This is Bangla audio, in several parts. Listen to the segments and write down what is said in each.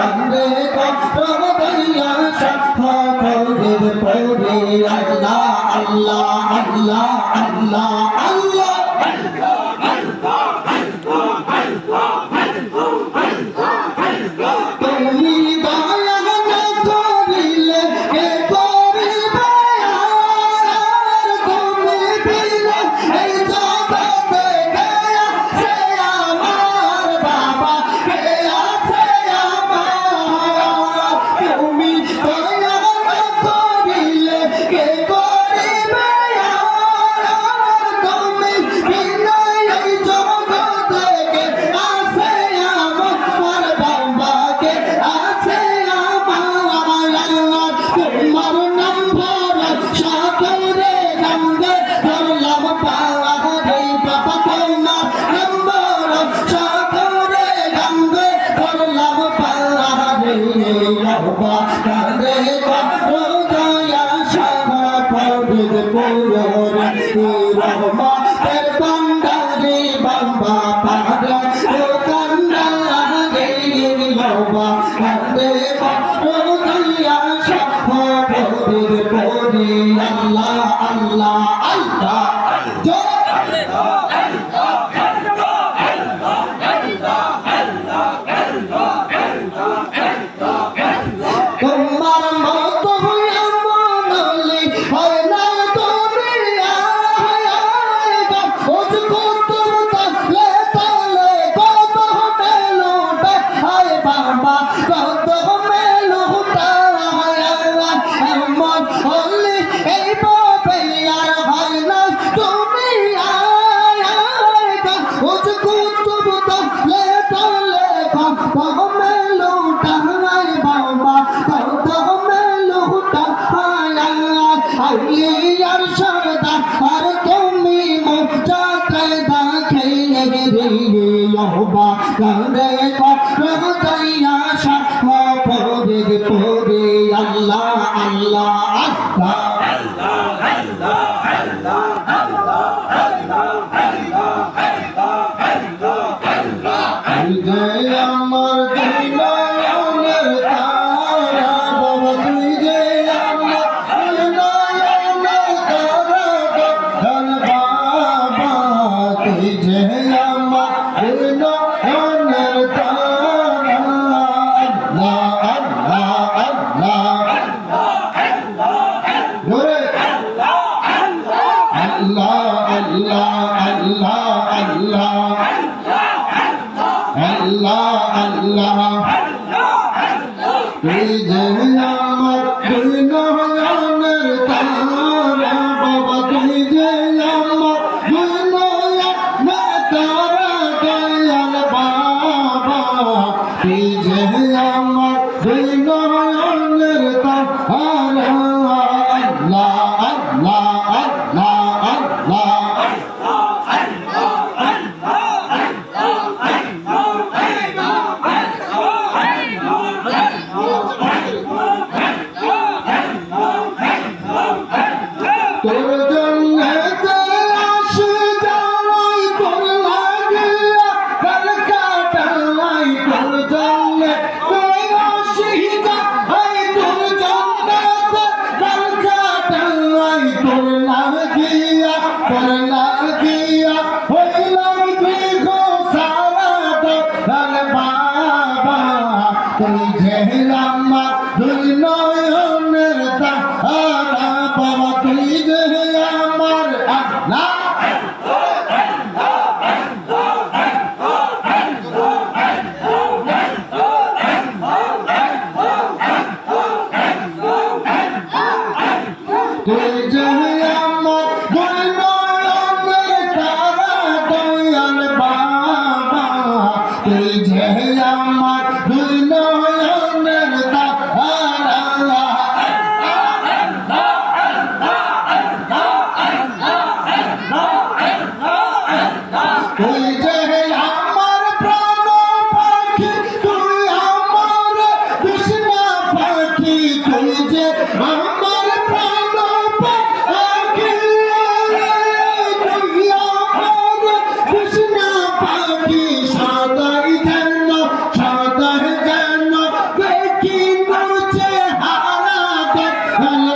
কান্দে কষ্ট পাইয়া সাক্ষা করবে পরে। আল্লাহ আল্লাহ আল্লাহ আল্লাহ আল্লাহ। Todo তোবা কাঁদে কষ্ট আল্লাহ Now भल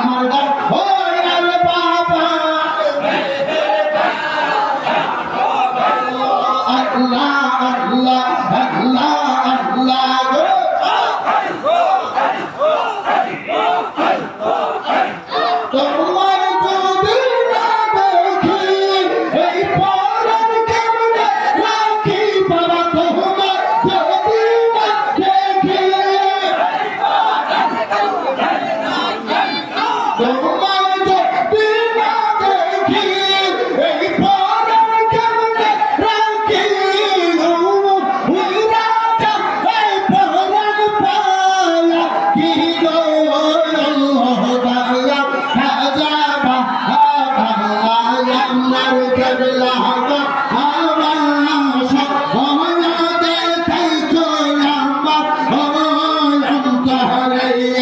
আমার ولا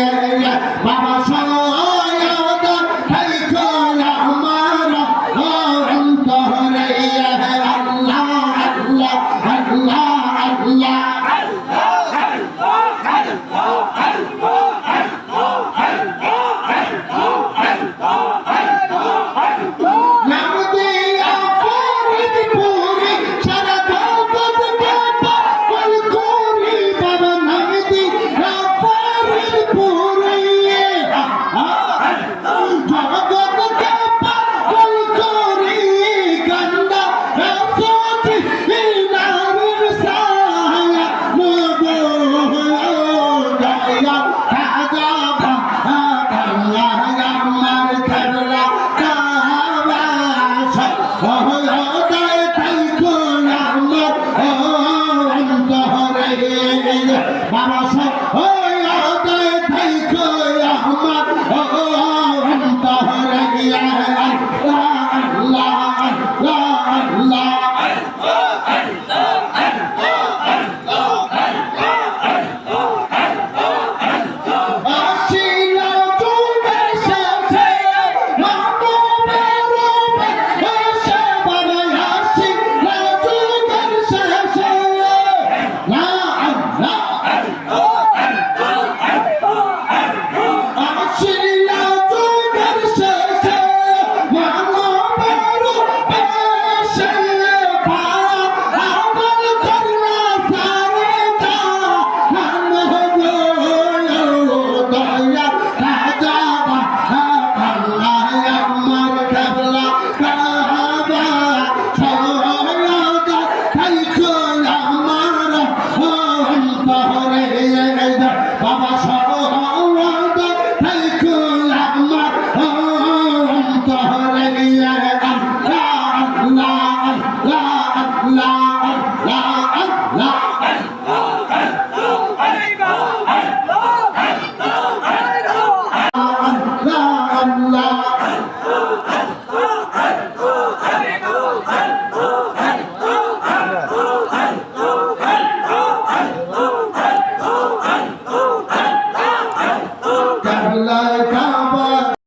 বাবা সাহেব